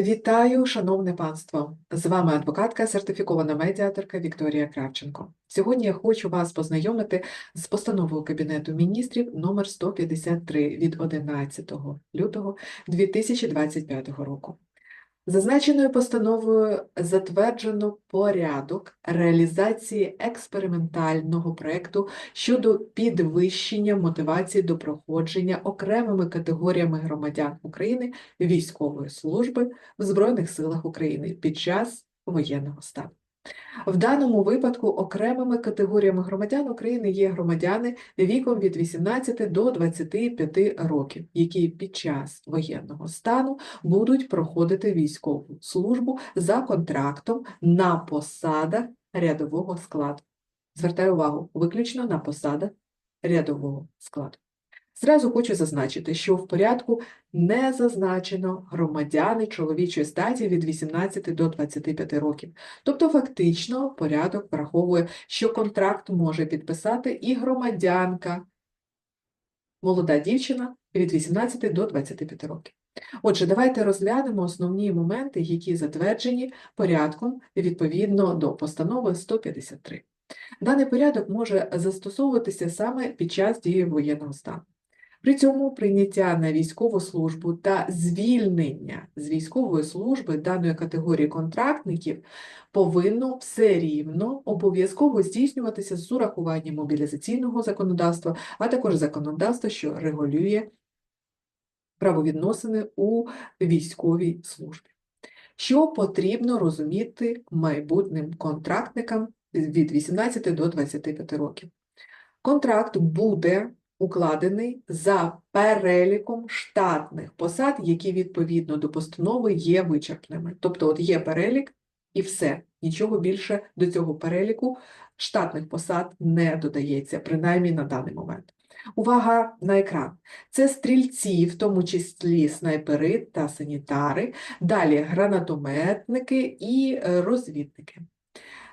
Вітаю, шановне панство! З вами адвокатка, сертифікована медіаторка Вікторія Кравченко. Сьогодні я хочу вас познайомити з постановою Кабінету міністрів номер 153 від 11 лютого 2025 року. Зазначеною постановою затверджено порядок реалізації експериментального проекту щодо підвищення мотивації до проходження окремими категоріями громадян України військової служби в Збройних силах України під час воєнного стану. В даному випадку окремими категоріями громадян України є громадяни віком від 18 до 25 років, які під час воєнного стану будуть проходити військову службу за контрактом на посадах рядового складу. Звертаю увагу, виключно на посадах рядового складу. Зразу хочу зазначити, що в порядку не зазначено громадяни чоловічої статі від 18 до 25 років. Тобто, фактично, порядок враховує, що контракт може підписати і громадянка, молода дівчина від 18 до 25 років. Отже, давайте розглянемо основні моменти, які затверджені порядком відповідно до постанови 153. Даний порядок може застосовуватися саме під час дії воєнного стану. При цьому прийняття на військову службу та звільнення з військової служби даної категорії контрактників повинно все рівно обов'язково здійснюватися з урахуванням мобілізаційного законодавства, а також законодавства, що регулює правовідносини у військовій службі. Що потрібно розуміти майбутнім контрактникам від 18 до 25 років? Контракт буде укладений за переліком штатних посад, які відповідно до постанови є вичерпними. Тобто, от є перелік і все, нічого більше до цього переліку штатних посад не додається, принаймні на даний момент. Увага на екран. Це стрільці, в тому числі снайпери та санітари, далі гранатометники і е, розвідники.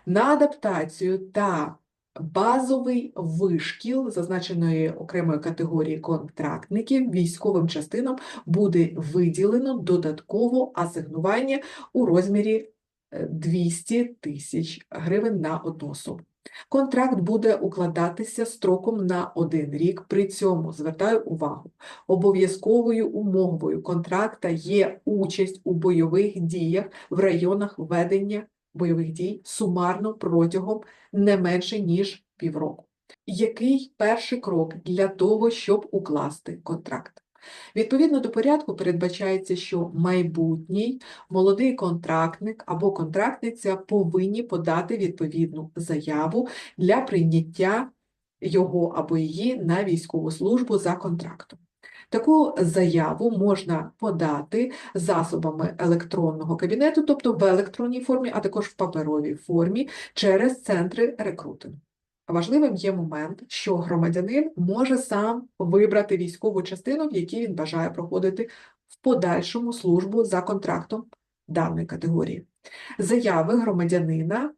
На адаптацію та базовий вишкіл зазначеної окремої категорії контрактників військовим частинам буде виділено додатково асигнування у розмірі е, 200 тисяч гривень на одну особу. Контракт буде укладатися строком на один рік. При цьому звертаю увагу, обов'язковою умовою контракта є участь у бойових діях в районах ведення бойових дій сумарно протягом не менше ніж півроку. Який перший крок для того, щоб укласти контракт? Відповідно до порядку передбачається, що майбутній молодий контрактник або контрактниця повинні подати відповідну заяву для прийняття його або її на військову службу за контрактом. Таку заяву можна подати засобами електронного кабінету, тобто в електронній формі, а також в паперовій формі через центри рекрутингу. Важливим є момент, що громадянин може сам вибрати військову частину, в якій він бажає проходити в подальшому службу за контрактом даної категорії. Заяви громадянина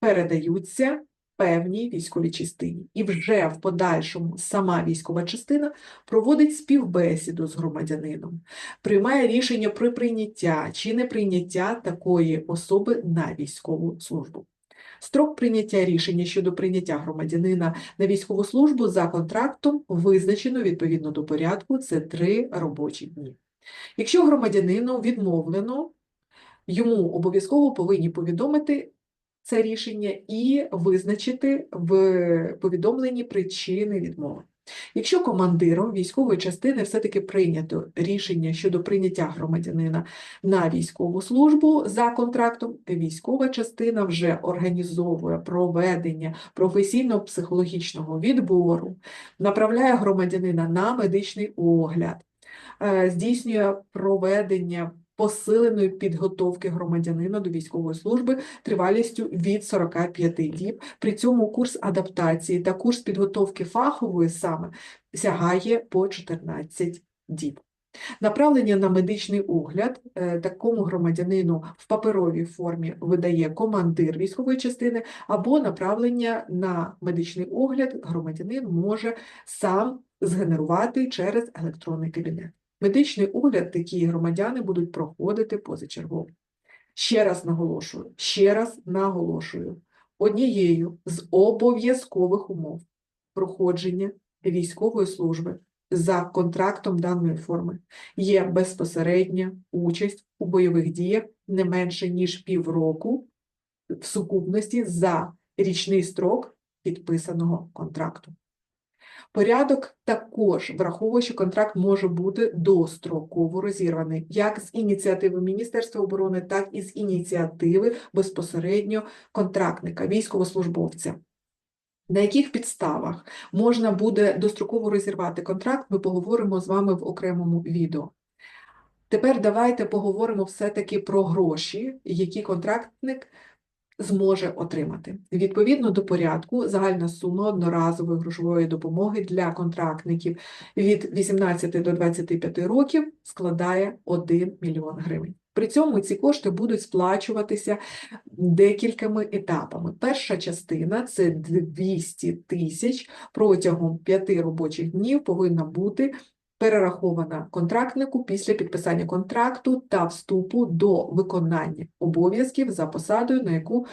передаються певній військовій частині, і вже в подальшому сама військова частина проводить співбесіду з громадянином, приймає рішення про прийняття чи неприйняття такої особи на військову службу. Строк прийняття рішення щодо прийняття громадянина на військову службу за контрактом визначено відповідно до порядку це три робочі дні. Якщо громадянину відмовлено, йому обов'язково повинні повідомити це рішення і визначити в повідомленні причини відмови. Якщо командиром військової частини все-таки прийнято рішення щодо прийняття громадянина на військову службу за контрактом, військова частина вже організовує проведення професійно-психологічного відбору, направляє громадянина на медичний огляд, е, здійснює проведення посиленої підготовки громадянина до військової служби тривалістю від 45 діб. При цьому курс адаптації та курс підготовки фахової саме сягає по 14 діб. Направлення на медичний огляд е, такому громадянину в паперовій формі видає командир військової частини, або направлення на медичний огляд громадянин може сам згенерувати через електронний кабінет. Медичний огляд такі громадяни будуть проходити позачергово. Ще раз наголошую, ще раз наголошую, однією з обов'язкових умов проходження військової служби за контрактом даної форми є безпосередня участь у бойових діях не менше ніж півроку в сукупності за річний строк підписаного контракту. Порядок також враховує, що контракт може бути достроково розірваний як з ініціативи Міністерства оборони, так і з ініціативи безпосередньо контрактника, військовослужбовця. На яких підставах можна буде достроково розірвати контракт, ми поговоримо з вами в окремому відео. Тепер давайте поговоримо все-таки про гроші, які контрактник зможе отримати. Відповідно до порядку, загальна сума одноразової грошової допомоги для контрактників від 18 до 25 років складає 1 мільйон гривень. При цьому ці кошти будуть сплачуватися декількома етапами. Перша частина це 200 тисяч протягом 5 робочих днів повинна бути перерахована контрактнику після підписання контракту та вступу до виконання обов'язків за посадою, на яку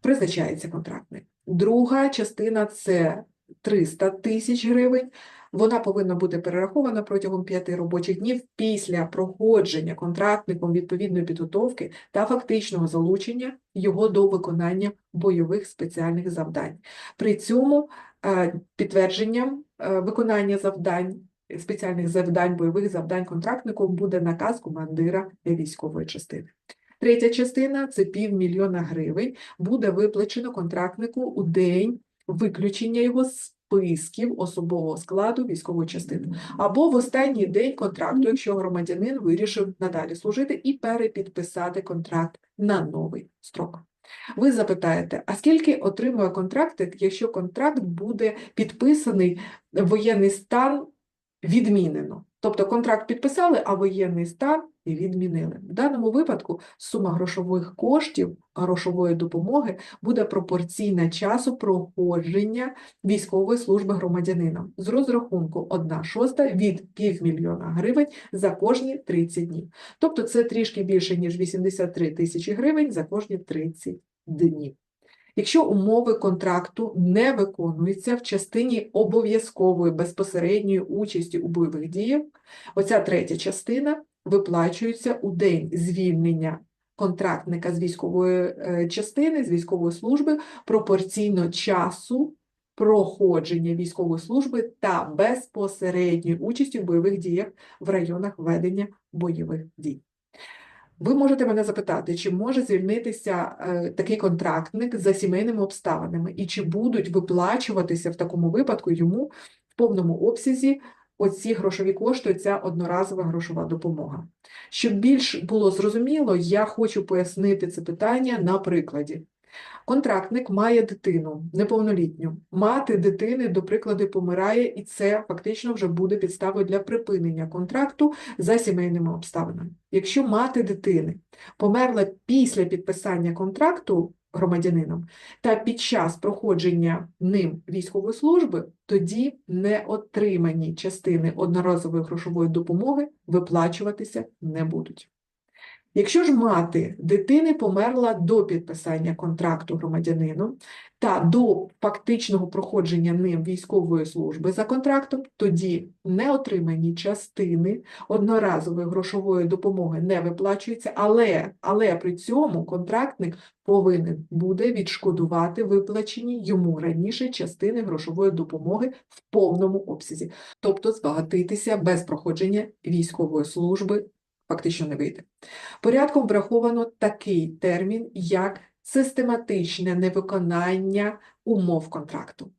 призначається контрактник. Друга частина це 300 тисяч гривень. Вона повинна бути перерахована протягом 5 робочих днів після проходження контрактником відповідної підготовки та фактичного залучення його до виконання бойових спеціальних завдань. При цьому е, підтвердженням е, виконання завдань спеціальних завдань, бойових завдань контрактником буде наказ командира військової частини. Третя частина це півмільйона гривень, буде виплачено контрактнику у день виключення його з списків особового складу військової частини, або в останній день контракту, якщо громадянин вирішив надалі служити і перепідписати контракт на новий строк. Ви запитаєте, а скільки отримує контрактик, якщо контракт буде підписаний воєнний стан відмінено. Тобто контракт підписали, а воєнний стан і відмінили. В даному випадку сума грошових коштів, грошової допомоги буде пропорційна часу проходження військової служби громадянина з розрахунку 1 шоста від півмільйона гривень за кожні 30 днів. Тобто це трішки більше, ніж 83 тисячі гривень за кожні 30 днів. Якщо умови контракту не виконуються в частині обов'язкової безпосередньої участі у бойових діях, оця третя частина виплачується у день звільнення контрактника з військової е, частини, з військової служби пропорційно часу проходження військової служби та безпосередньої участі в бойових діях в районах ведення бойових дій. Ви можете мене запитати, чи може звільнитися е, такий контрактник за сімейними обставинами, і чи будуть виплачуватися в такому випадку йому в повному обсязі оці грошові кошти, ця одноразова грошова допомога. Щоб більш було зрозуміло, я хочу пояснити це питання на прикладі. Контрактник має дитину неповнолітню. Мати дитини, до прикладу, помирає, і це фактично вже буде підставою для припинення контракту за сімейними обставинами. Якщо мати дитини померла після підписання контракту громадянином та під час проходження ним військової служби, тоді неотримані частини одноразової грошової допомоги виплачуватися не будуть. Якщо ж мати дитини померла до підписання контракту громадянином та до фактичного проходження ним військової служби за контрактом, тоді неотримані частини одноразової грошової допомоги не виплачуються, але, але при цьому контрактник повинен буде відшкодувати виплачені йому раніше частини грошової допомоги в повному обсязі, тобто збагатитися без проходження військової служби фактично не вийде. Порядком враховано такий термін, як систематичне невиконання умов контракту.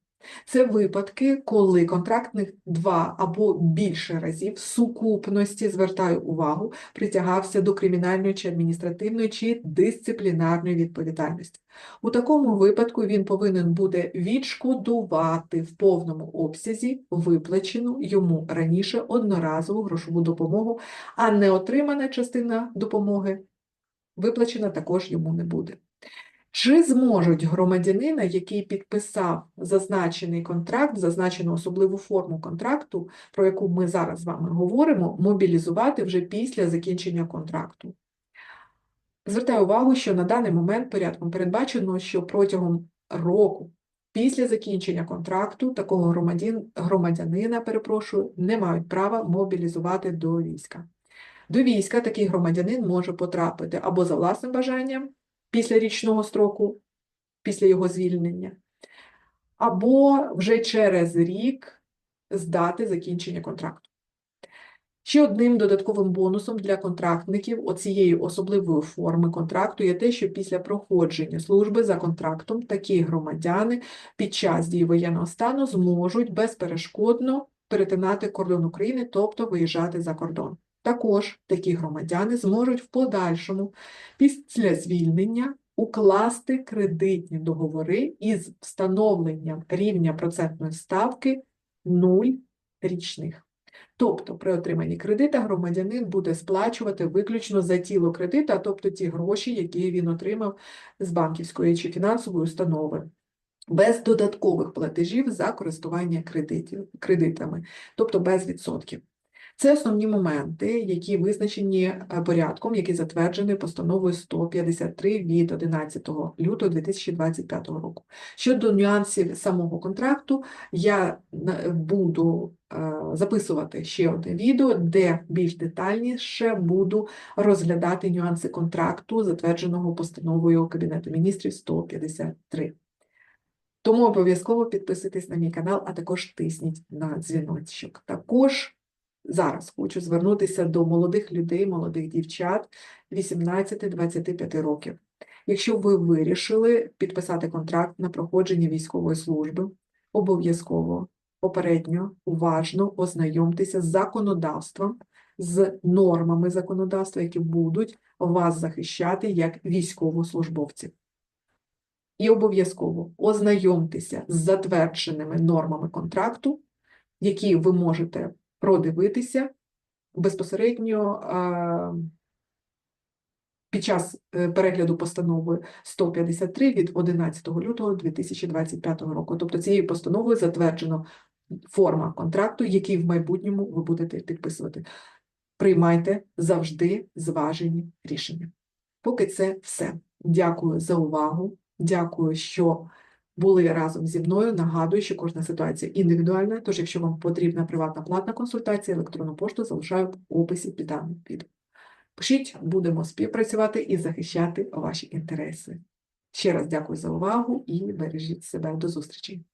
Це випадки, коли контрактник два або більше разів в сукупності, звертаю увагу, притягався до кримінальної чи адміністративної чи дисциплінарної відповідальності. У такому випадку він повинен буде відшкодувати в повному обсязі виплачену йому раніше одноразову грошову допомогу, а не отримана частина допомоги виплачена також йому не буде. Чи зможуть громадянина, який підписав зазначений контракт, зазначену особливу форму контракту, про яку ми зараз з вами говоримо, мобілізувати вже після закінчення контракту? Звертаю увагу, що на даний момент порядком передбачено, що протягом року після закінчення контракту такого громадян, громадянина, перепрошую, не мають права мобілізувати до війська. До війська такий громадянин може потрапити або за власним бажанням після річного строку, після його звільнення, або вже через рік з дати закінчення контракту. Ще одним додатковим бонусом для контрактників оцієї особливої форми контракту є те, що після проходження служби за контрактом такі громадяни під час дії воєнного стану зможуть безперешкодно перетинати кордон України, тобто виїжджати за кордон. Також такі громадяни зможуть в подальшому після звільнення укласти кредитні договори із встановленням рівня процентної ставки 0 річних. Тобто при отриманні кредита громадянин буде сплачувати виключно за тіло кредита, тобто ті гроші, які він отримав з банківської чи фінансової установи, без додаткових платежів за користування кредитів, кредитами, тобто без відсотків. Це основні моменти, які визначені е, порядком, який затверджений постановою 153 від 11 лютого 2025 року. Щодо нюансів самого контракту, я буду е, записувати ще одне відео, де більш детальніше буду розглядати нюанси контракту, затвердженого постановою Кабінету міністрів 153. Тому обов'язково підписуйтесь на мій канал, а також тисніть на дзвіночок. Також зараз хочу звернутися до молодих людей, молодих дівчат 18-25 років. Якщо ви вирішили підписати контракт на проходження військової служби, обов'язково попередньо уважно ознайомтеся з законодавством, з нормами законодавства, які будуть вас захищати як військовослужбовців. І обов'язково ознайомтеся з затвердженими нормами контракту, які ви можете продивитися безпосередньо під час е, перегляду постанови 153 від 11 лютого 2025 року. Тобто цією постановою затверджено форма контракту, який в майбутньому ви будете підписувати. Приймайте завжди зважені рішення. Поки це все. Дякую за увагу. Дякую, що були разом зі мною. Нагадую, що кожна ситуація індивідуальна. Тож, якщо вам потрібна приватна платна консультація, електронну пошту залишаю в описі під даним відео. Пишіть, будемо співпрацювати і захищати ваші інтереси. Ще раз дякую за увагу і бережіть себе. До зустрічі!